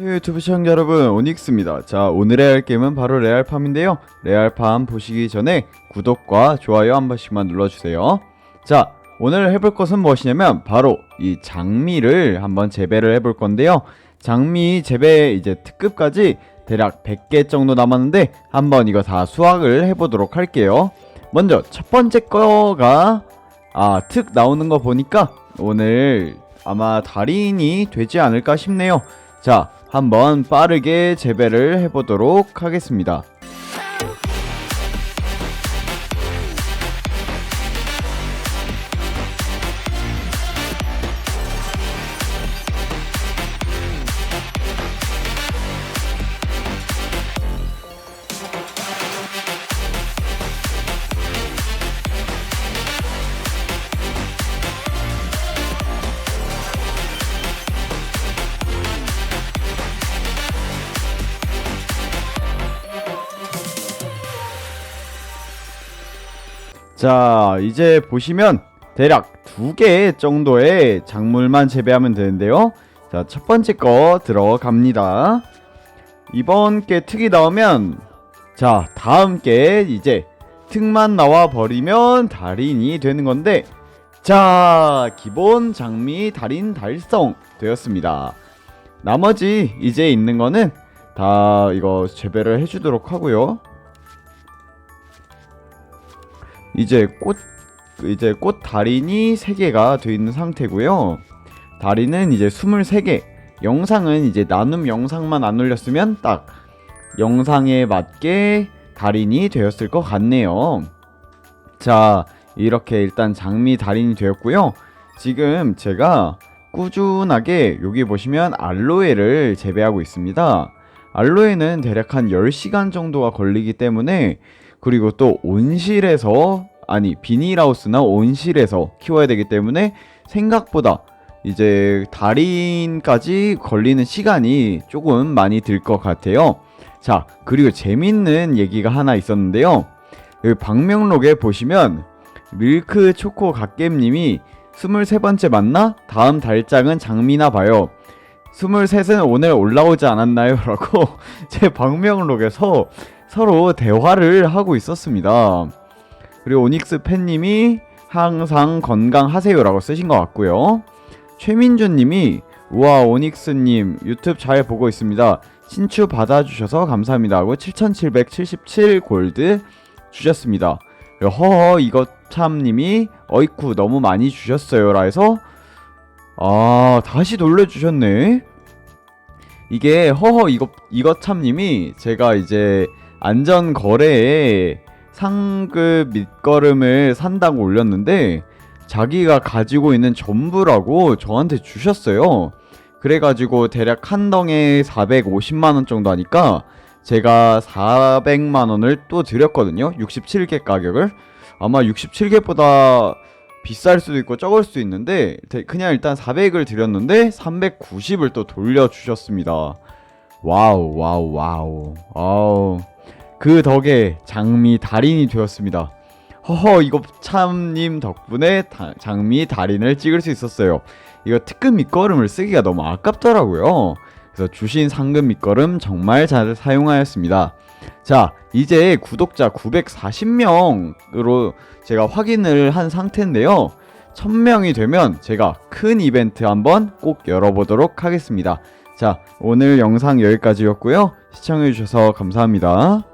유튜브 시청자 여러분 오닉스입니다. 자 오늘의 할 게임은 바로 레알팜인데요. 레알팜 보시기 전에 구독과 좋아요 한 번씩만 눌러주세요. 자 오늘 해볼 것은 무엇이냐면 바로 이 장미를 한번 재배를 해볼 건데요. 장미 재배 이제 특급까지 대략 100개 정도 남았는데 한번 이거 다 수확을 해보도록 할게요. 먼저 첫 번째 거가 아 특 나오는 거 보니까 오늘 아마 달인이 되지 않을까 싶네요 자, 한번 빠르게 재배를 해보도록 하겠습니다. 자, 이제 보시면 대략 두 개 정도의 작물만 재배하면 되는데요. 자, 첫 번째 거 들어갑니다. 이번 게 특이 나오면 자, 다음 게 이제 특만 나와 버리면 달인이 되는 건데 자, 기본 장미 달인 달성 되었습니다. 나머지 이제 있는 거는 다 이거 재배를 해주도록 하고요. 이제 꽃 이제 꽃 달인이 3개가 되어 있는 상태고요. 달인은 이제 23개. 영상은 이제 나눔 영상만 안 올렸으면 딱 영상에 맞게 달인이 되었을 것 같네요. 자, 이렇게 일단 장미 달인이 되었고요. 지금 제가 꾸준하게 여기 보시면 알로에를 재배하고 있습니다. 알로에는 대략 한 10시간 정도가 걸리기 때문에 그리고 또 온실에서 아니 비닐하우스나 온실에서 키워야 되기 때문에 생각보다 이제 달인까지 걸리는 시간이 조금 많이 들 것 같아요. 자 그리고 재밌는 얘기가 하나 있었는데요. 여기 방명록에 보시면 밀크 초코 갓겜님이 23번째 맞나? 다음 달장은 장미나 봐요. 23은 오늘 올라오지 않았나요? 라고 제 방명록에서 서로 대화를 하고 있었습니다. 그리고 오닉스 팬님이 항상 건강하세요라고 쓰신 것 같고요. 최민주님이 우와 오닉스님 유튜브 잘 보고 있습니다. 신추 받아주셔서 감사합니다 하고 7777 골드 주셨습니다. 허허 이것참님이 어이쿠 너무 많이 주셨어요 라 해서 아 다시 돌려주셨네. 이게 허허 이것 이것참님이 제가 이제 안전 거래에 상급 밑거름을 산다고 올렸는데 자기가 가지고 있는 전부라고 저한테 주셨어요. 그래가지고 대략 한 덩에 450만원 정도 하니까 제가 400만원을 또 드렸거든요. 67개 가격을. 아마 67개보다 비쌀 수도 있고 적을 수도 있는데 대- 그냥 일단 400을 드렸는데 390을 또 돌려주셨습니다. 와우 와우 와우 아우 그 덕에 장미 달인이 되었습니다. 허허 이거 참님 덕분에 다- 장미 달인을 찍을 수 있었어요. 이거 특급 밑거름을 쓰기가 너무 아깝더라고요. 그래서 주신 상급 밑거름 정말 잘 사용하였습니다. 자 이제 구독자 940명으로 제가 확인을 한 상태인데요. 1000명이 되면 제가 큰 이벤트 한번 꼭 열어보도록 하겠습니다. 자 오늘 영상 여기까지였고요. 시청해주셔서 감사합니다.